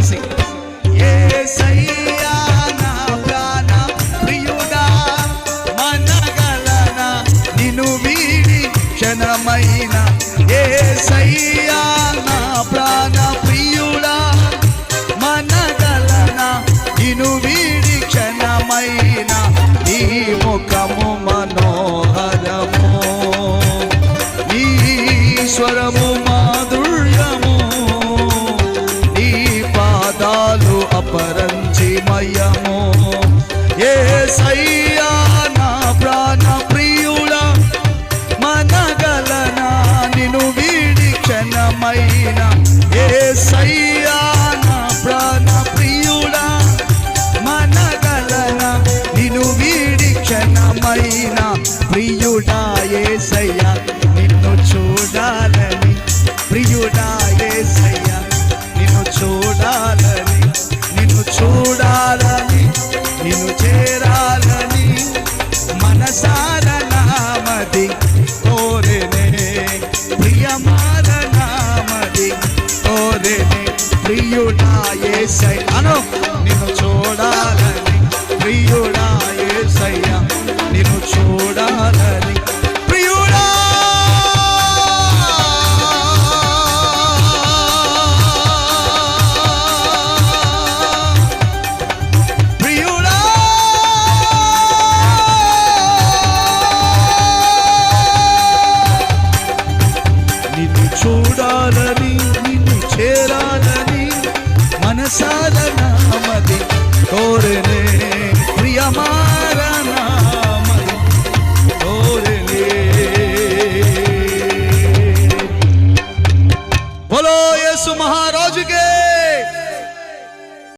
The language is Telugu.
కలిసి ఏసయ్యా నా ప్రాణ ప్రియుడా మనగలన నిన్ను వీడి క్షణమైన ఏసయ్యా నా ప్రాణ ప్రియుడా మనగలన నిన్ను వీడి క్షణమైన ఏ సయ్యా నా ప్రాణ ప్రియుడా మనగలనా నిను వీడి క్షణమైన. ఏ సయ్యా నా ప్రాణ ప్రియుడా మనగలనా నిన్ను వీడి క్షణమైన. ప్రియుడా ఏసయ్యా నిన్ను చూడాలని. ప్రియుడా ప్రియుడా ఏసై అను నిన్ను చూడాలని ప్రియుడా ఏసయ్య isso, Maharaj Gay.